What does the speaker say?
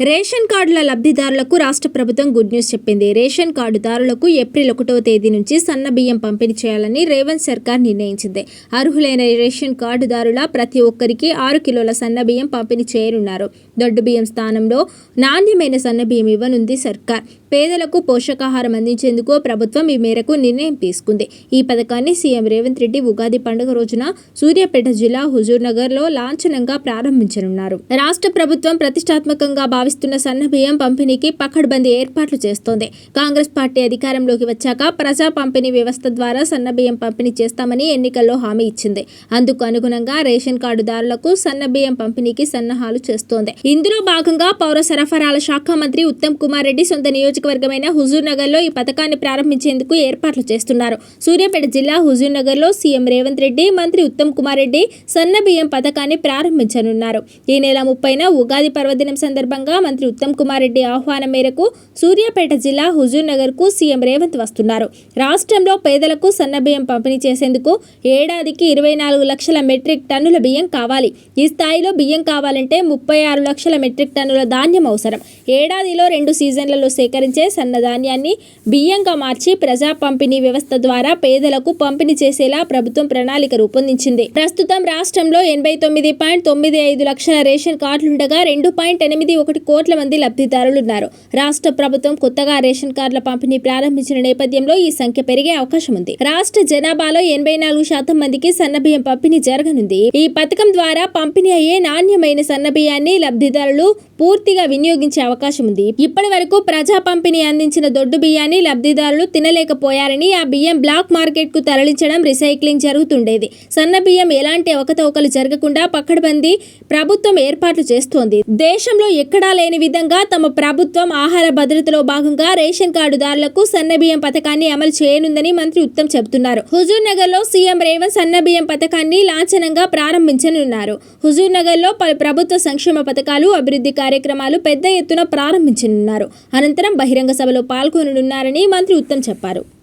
Ration కార్డుల లబ్ధిదారులకు రాష్ట్ర ప్రభుత్వం గుడ్ న్యూస్ చెప్పింది. రేషన్ కార్డుదారులకు ఏప్రిల్ ఒకటవ తేదీ నుంచి సన్న బియ్యం పంపిణీ చేయాలని రేవంత్ సర్కార్ నిర్ణయించింది. అర్హులైన రేషన్ కార్డుదారుల ప్రతి ఒక్కరికి ఆరు కిలోల సన్న బియ్యం పంపిణీ చేయనున్నారు. దొడ్డు బియ్యం స్థానంలో నాణ్యమైన సన్న బియ్యం ఇవ్వనుంది సర్కార్. పేదలకు పోషకాహారం అందించేందుకు ప్రభుత్వం ఈ మేరకు నిర్ణయం తీసుకుంది. ఈ పథకాన్ని సీఎం రేవంత్ రెడ్డి ఉగాది పండుగ రోజున సూర్యాపేట జిల్లా హుజూర్నగర్లో లాంఛనంగా ప్రారంభించనున్నారు. రాష్ట్ర ప్రభుత్వం ప్రతిష్టాత్మకంగా భావిస్తున్న సన్న బియ్యం పంపిణీకి పకడ్బందీ ఏర్పాట్లు చేస్తోంది. కాంగ్రెస్ పార్టీ అధికారంలోకి వచ్చాక ప్రజా పంపిణీ వ్యవస్థ ద్వారా సన్న బియ్యం పంపిణీ చేస్తామని ఎన్నికల్లో హామీ ఇచ్చింది. అందుకు అనుగుణంగా రేషన్ కార్డుదారులకు సన్న బియ్యం పంపిణీకి సన్నాహాలు చేస్తోంది. ఇందులో భాగంగా పౌర సరఫరాల శాఖ మంత్రి ఉత్తమ్ కుమార్ రెడ్డి సొంత నియోజకవర్గమైన హుజూర్ నగర్లో ఈ పథకాన్ని ప్రారంభించేందుకు ఏర్పాట్లు చేస్తున్నారు. సూర్యాపేట జిల్లా హుజూర్ నగర్లో సీఎం రేవంత్ రెడ్డి మంత్రి ఉత్తమ్ కుమార్ రెడ్డి సన్న బియ్యం పథకాన్ని ప్రారంభించనున్నారు. ఈ నెల ముప్పైన ఉగాది పర్వదినం సందర్భంగా మంత్రి ఉత్తమ్ కుమార్ రెడ్డి ఆహ్వానం మేరకు సూర్యాపేట జిల్లా హుజూర్ నగర్కు సీఎం రేవంత్ వస్తున్నారు. రాష్ట్రంలో పేదలకు సన్న బియ్యం పంపిణీ చేసేందుకు ఏడాదికి ఇరవై నాలుగు లక్షల మెట్రిక్ టన్నుల బియ్యం కావాలి. ఈ స్థాయిలో బియ్యం కావాలంటే ముప్పై ఆరు లక్షల మెట్రిక్ టన్నుల ధాన్యం అవసరం. ఏడాదిలో రెండు సీజన్లలో సేకరించే సేకరించే సన్నధాన్యాన్ని బియ్యంగా మార్చి ప్రజా పంపిణీ వ్యవస్థ ద్వారా పేదలకు పంపిణీ చేసేలా ప్రభుత్వం ప్రణాళిక రూపొందించింది. ప్రస్తుతం రాష్ట్రంలో ఎనభై తొమ్మిది పాయింట్ తొమ్మిది ఐదు లక్షల రేషన్ కార్డులుండగా రెండు పాయింట్ ఎనిమిది ఒకటి కోట్ల మంది లబ్ధిదారులున్నారు రాష్ట్ర ప్రభుత్వం కొత్తగా రేషన్ కార్డుల పంపిణీ ప్రారంభించిన నేపథ్యంలో ఈ సంఖ్య పెరిగే అవకాశం ఉంది. రాష్ట్ర జనాభాలో ఎనభై నాలుగు శాతం మందికి సన్నబియ్యం పంపిణీ జరగనుంది. ఈ పథకం ద్వారా పంపిణీ అయ్యే నాణ్యమైన సన్నబియ్యాన్ని లబ్ధిదారులు పూర్తిగా వినియోగించే అవకాశం ఉంది. ఇప్పటి వరకు ప్రజా పంపిణీ అందించిన దొడ్డు బియ్యాన్ని లబ్ధిదారులు తినలేకపోయారని ఆ బియ్యం బ్లాక్ మార్కెట్కు తరలించడం రీసైక్లింగ్ జరుగుతుండేది. సన్న బియ్యం ఎలాంటి అవకతవకలు జరగకుండా పక్కడబందీ ప్రభుత్వం ఏర్పాట్లు చేస్తోంది. దేశంలో ఎక్కడా లేని విధంగా తమ ప్రభుత్వం ఆహార భద్రతలో భాగంగా రేషన్ కార్డుదారులకు సన్న బియ్యం పథకాన్ని అమలు చేయనుందని మంత్రి ఉత్తమ్ చెబుతున్నారు. హుజూర్ నగర్లో సీఎం రేవంత్ సన్న బియ్యం పథకాన్ని లాంఛనంగా ప్రారంభించనున్నారు. హుజూర్ నగర్లో పలు ప్రభుత్వ సంక్షేమ పథకాలు అభివృద్ధి కార్యక్రమాలు పెద్ద ఎత్తున ప్రారంభించనున్నారు. అనంతరం బహిరంగ సభలో పాల్గొననున్నారని మంత్రి ఉత్తమ్ చెప్పారు.